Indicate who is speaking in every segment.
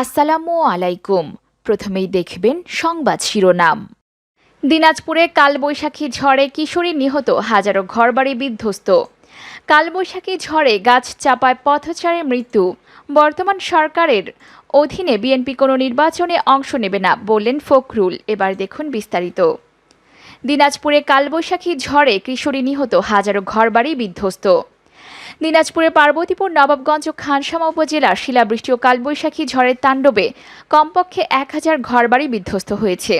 Speaker 1: আসসালামু আলাইকুম। প্রথমেই দেখবেন সংবাদ শিরোনাম। দিনাজপুরে কালবৈশাখী ঝড়ে কিশোরী নিহত, হাজারো ঘরবাড়ি বিধ্বস্ত। কালবৈশাখী ঝড়ে গাছ চাপায় পথচারে মৃত্যু। বর্তমান সরকারের অধীনে বিএনপি কোনো নির্বাচনে অংশ নেবে না বললেন ফখরুল। এবার দেখুন বিস্তারিত। দিনাজপুরে কালবৈশাখী ঝড়ে কিশোরী নিহত, হাজারো ঘরবাড়ি বিধ্বস্ত। দিনাজপুরের পার্বতীপুর নবাবগঞ্জ ও খানসামা উপজেলার শিলাবৃষ্টি ও কালবৈশাখী ঝড়ের তাণ্ডবে কমপক্ষে এক হাজার ঘরবাড়ি বিধ্বস্ত হয়েছে।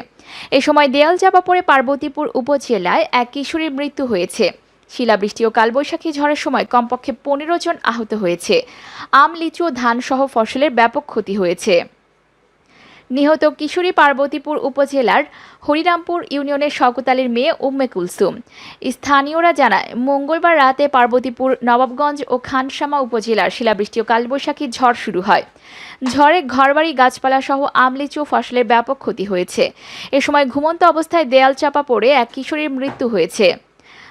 Speaker 1: এ সময় দেয়াল চাপা পড়ে পার্বতীপুর উপজেলায় এক কিশোরীর মৃত্যু হয়েছে। শিলাবৃষ্টি ও কালবৈশাখী ঝড়ের সময় কমপক্ষে পনেরো জন আহত হয়েছে। আম লিচু ও ধানসহ ফসলের ব্যাপক ক্ষতি হয়েছে। নিহত কিশোরী পার্বতীপুর উপজেলার হরিরামপুর ইউনিয়নের শওকতালির মেয়ে উম্মে কুলসুম। স্থানীয়রা জানায়, মঙ্গলবার রাতে পার্বতীপুর নবাবগঞ্জ ও খানসামা উপজেলার শিলাবৃষ্টি ও কালবৈশাখী ঝড় শুরু হয়। ঝড়ে ঘরবাড়ি, গাছপালা সহ আমলিচু ফসলের ব্যাপক ক্ষতি হয়েছে। এ সময় ঘুমন্ত অবস্থায় দেয়াল চাপা পড়ে এক কিশোরীর মৃত্যু হয়েছে।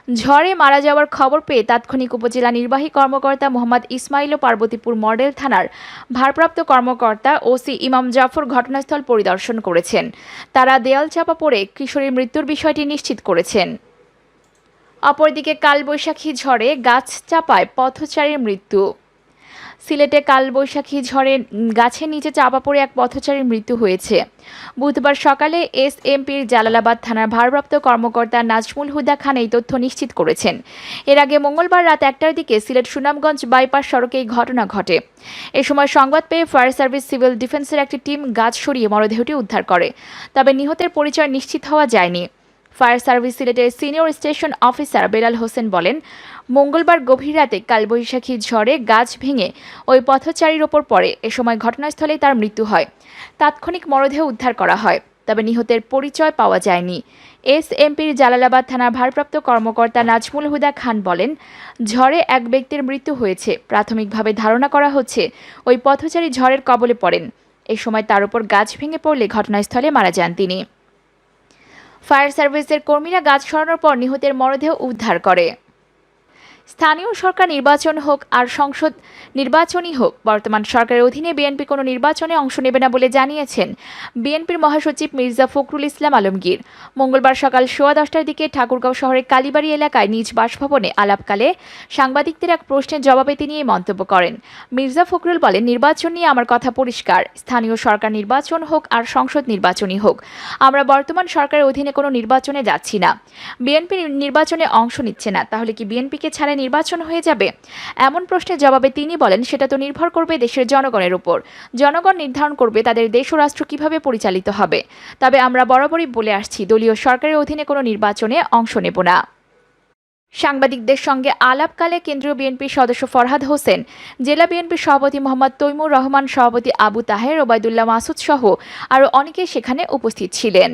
Speaker 1: ঝড়ে মারা যাওয়ার খবর পেয়ে তাৎক্ষণিক উপজেলা নির্বাহী কর্মকর্তা মোহাম্মদ ইসমাইল ও পার্বতীপুর মডেল থানার ভারপ্রাপ্ত কর্মকর্তা ওসি ইমাম জাফর ঘটনাস্থল পরিদর্শন করেছেন। তারা দেয়াল চাপা পড়ে কিশোরীর মৃত্যুর বিষয়টি নিশ্চিত করেছেন। অপরদিকে কালবৈশাখী ঝড়ে গাছ চাপায় পথচারীর মৃত্যু। সিলেটে কালবৈশাখী ঝড়ে গাছের নিচে চাপা পড়ে এক পথচারীর মৃত্যু হয়েছে। বুধবার সকালে এস এমপির জালালাবাদ থানার ভারপ্রাপ্ত কর্মকর্তা নাজমুল হুদা খান এই তথ্য নিশ্চিত করেছেন। এর আগে মঙ্গলবার রাত একটার দিকে সিলেট সুনামগঞ্জ বাইপাস সড়কে এই ঘটনা ঘটে। এ সময় সংবাদ পেয়ে ফায়ার সার্ভিস সিভিল ডিফেন্সের একটি টিম গাছ সরিয়ে মরদেহটি উদ্ধার করে। তবে নিহতের পরিচয় নিশ্চিত হওয়া যায়নি। ফায়ার সার্ভিস সিলেটের senior station officer Belal Hossain বলেন, মঙ্গলবার গভীর রাতে কালবৈশাখী ঝড়ে গাছ ভেঙে ওই পথচারীর ওপর পড়ে। এ সময় ঘটনাস্থলেই তার মৃত্যু হয়। তাৎক্ষণিক মরদেহ উদ্ধার করা হয়, তবে নিহতের পরিচয় পাওয়া যায়নি। এস এমপির জালালাবাদ থানার ভারপ্রাপ্ত কর্মকর্তা নাজমুল হুদা খান বলেন, ঝড়ে এক ব্যক্তির মৃত্যু হয়েছে। প্রাথমিকভাবে ধারণা করা হচ্ছে, ওই পথচারী ঝড়ের কবলে পড়েন। এ সময় তার উপর গাছ ভেঙে পড়লে ঘটনাস্থলে মারা যান তিনি। ফায়ার সার্ভিসের কর্মীরা গাছ সরানোর পর নিহতের মরদেহ উদ্ধার করে। স্থানীয় সরকার নির্বাচন হোক আর সংসদ নির্বাচনই হোক, বর্তমান সরকারের অধীনে বিএনপি কোনো নির্বাচনে অংশ নেবে না বলে জানিয়েছেন বিএনপির মহাসচিব মির্জা ফখরুল ইসলাম আলমগীর। মঙ্গলবার সকাল সোয়া দশটার দিকে ঠাকুরগাঁও শহরের কালীবাড়ি এলাকায় নিজ বাসভবনে আলাপকালে সাংবাদিকদের এক প্রশ্নের জবাবে তিনি এই মন্তব্য করেন। মির্জা ফখরুল বলেন, নির্বাচন নিয়ে আমার কথা পরিষ্কার। স্থানীয় সরকার নির্বাচন হোক আর সংসদ নির্বাচনই হোক। আমরা বর্তমান সরকারের অধীনে কোনো নির্বাচনে যাচ্ছি না। বিএনপি নির্বাচনে অংশ নিচ্ছে না। তাহলে কি বিএনপিকে ছাড়া নির্বাচন হয়ে যাবে। এমন প্রশ্নের জবাবে তিনি বলেন, সেটা তো নির্ভর করবে দেশের জনগণের উপর। জনগণ নির্ধারণ করবে তাদের দেশ ও রাষ্ট্র কীভাবে পরিচালিত হবে। তবে আমরা বরাবরই বলে আসছি, দলীয় সরকারের অধীনে কোনো নির্বাচনে অংশ নেব না। সাংবাদিকদের সঙ্গে আলাপকালে কেন্দ্রীয় বিএনপির সদস্য ফরহাদ হোসেন, জেলা বিএনপির সভাপতি মোহাম্মদ তৈমুর রহমান, সভাপতি আবু তাহের, ওবায়দুল্লাহ মাসুদ সহ আরও অনেকে সেখানে উপস্থিত ছিলেন।